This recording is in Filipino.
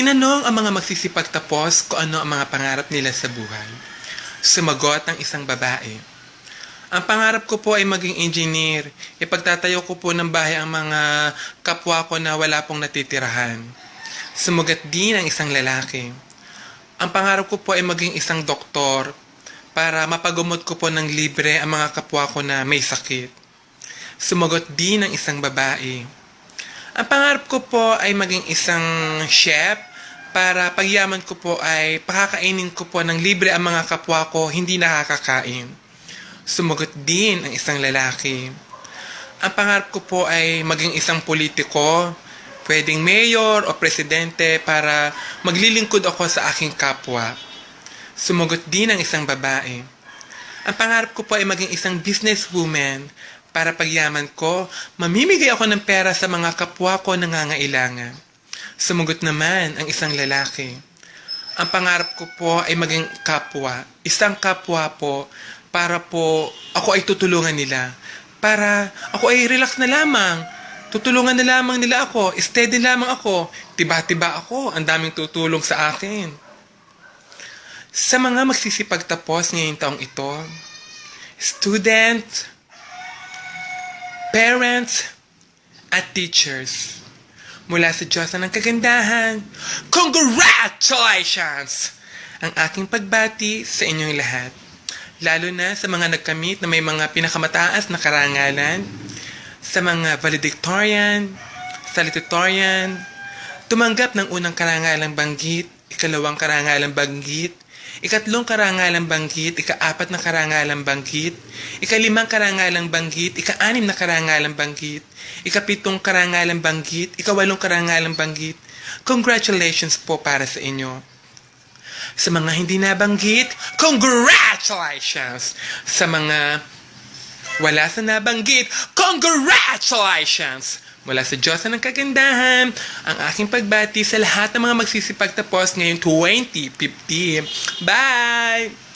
Tinanong ang mga magsisipagtapos kung ano ang mga pangarap nila sa buhay. Sumagot ang isang babae. Ang pangarap ko po ay maging engineer. Ipagtatayo ko po ng bahay ang mga kapwa ko na wala pong natitirahan. Sumugat din ang isang lalaki. Ang pangarap ko po ay maging isang doktor para mapagumot ko po ng libre ang mga kapwa ko na may sakit. Sumagot din ang isang babae. Ang pangarap ko po ay maging isang chef para pagyaman ko po ay pakakainin ko po ng libre ang mga kapwa ko hindi nakakakain. Sumagot din ang isang lalaki. Ang pangarap ko po ay maging isang politiko, pwedeng mayor o presidente para maglilingkod ako sa aking kapwa. Sumagot din ang isang babae. Ang pangarap ko po ay maging isang businesswoman para pagyaman ko, mamimigay ako ng pera sa mga kapwa ko nangangailangan. Sumugot naman ang isang lalaki. Ang pangarap ko po ay maging kapwa, isang kapwa po para po ako ay tutulungan nila. Para ako ay relax na lamang. Tutulungan na lamang nila ako. Steady lamang ako. Tiba-tiba ako. Ang daming tutulong sa akin. Sa mga magsisipagtapos ngayong taong ito, student, parents, at teachers, mula sa Diyos ng kagandahan, congratulations! Ang aking pagbati sa inyong lahat. Lalo na sa mga nagkamit na may mga pinakamataas na karangalan, sa mga valedictorian, salutatorian, tumanggap ng unang karangalang banggit, ikalawang karangalang banggit, ikatlong karangalang banggit, ikaapat na karangalang banggit, ikalimang karangalang banggit, ikaanim na karangalang banggit, ikapitong karangalang banggit, ikawalong karangalang banggit. Congratulations po para sa inyo. Sa mga hindi nabanggit, congratulations! Sa mga wala sa nabanggit, congratulations! Mula sa Diyos ng kagandahan, ang aking pagbati sa lahat ng mga magsisipagtapos ngayong 2050. Bye!